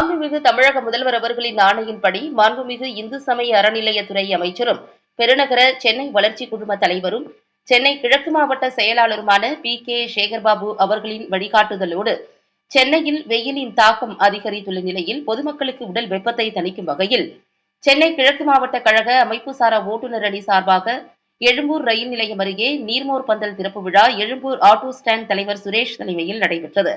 மாண்புமிகு தமிழக முதல்வர் அவர்களின் ஆணையின்படி மாண்புமிகு இந்து சமய அறநிலையத்துறை அமைச்சரும் பெருநகர சென்னை வளர்ச்சி குழும தலைவரும் சென்னை கிழக்கு மாவட்ட செயலாளருமான பி. கே. சேகர்பாபு அவர்களின் வழிகாட்டுதலோடு சென்னையில் வெயிலின் தாக்கம் அதிகரித்துள்ள நிலையில் பொதுமக்களுக்கு உடல் வெப்பத்தை தணிக்கும் வகையில் சென்னை கிழக்கு மாவட்ட கழக அமைப்புசாரா ஓட்டுநர் அணி சார்பாக எழும்பூர் ரயில் நிலையம் அருகே நீர்மோர் பந்தல் திறப்பு விழா எழும்பூர் ஆட்டோ ஸ்டாண்ட் தலைவர் சுரேஷ் தலைமையில் நடைபெற்றது.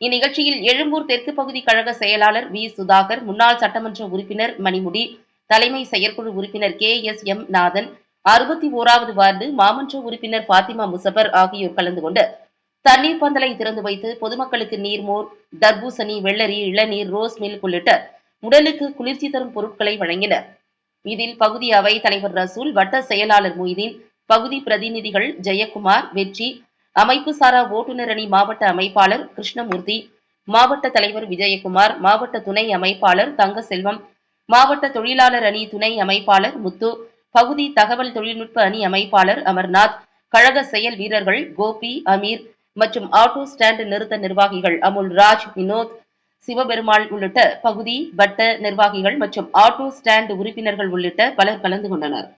இந்நிகழ்ச்சியில் எழும்பூர் தெற்கு பகுதி கழக செயலாளர் வி. சுதாகர் முன்னாள் சட்டமன்ற உறுப்பினர் மணிமுடி தலைமை செயற்குழு உறுப்பினர் கே. எஸ். எம். நாதன் அறுபத்தி ஓராவது வார்டு மாமன்ற உறுப்பினர் பாத்திமா முசபர் ஆகியோர் கலந்து கொண்டு தண்ணீர் பந்தலை திறந்து வைத்து பொதுமக்களுக்கு நீர்மோர் தர்பூசணி வெள்ளரி இளநீர் ரோஸ் மில்க் உள்ளிட்ட உடலுக்கு குளிர்ச்சி தரும் பொருட்களை வழங்கினர். இதில் பகுதி அவை தலைவர் ரசூல் வட்ட செயலாளர் மொய்தீன் பகுதி பிரதிநிதிகள் ஜெயக்குமார் வெற்றி அமைப்பு சாரா ஓட்டுநர் அணி மாவட்ட அமைப்பாளர் கிருஷ்ணமூர்த்தி மாவட்ட தலைவர் விஜயகுமார் மாவட்ட துணை அமைப்பாளர் தங்கசெல்வம் மாவட்ட தொழிலாளர் அணி துணை அமைப்பாளர் முத்து பகுதி தகவல் தொழில்நுட்ப அணி அமைப்பாளர் அமர்நாத் கழக செயல் வீரர்கள் கோபி அமீர் மற்றும் ஆட்டோ ஸ்டாண்ட் நிறுத்த நிர்வாகிகள் அமுல் ராஜ் வினோத் சிவபெருமாள் உள்ளிட்ட பகுதி வட்ட நிர்வாகிகள் மற்றும் ஆட்டோ ஸ்டாண்ட் உறுப்பினர்கள் உள்ளிட்ட பலர் கலந்து கொண்டனர்.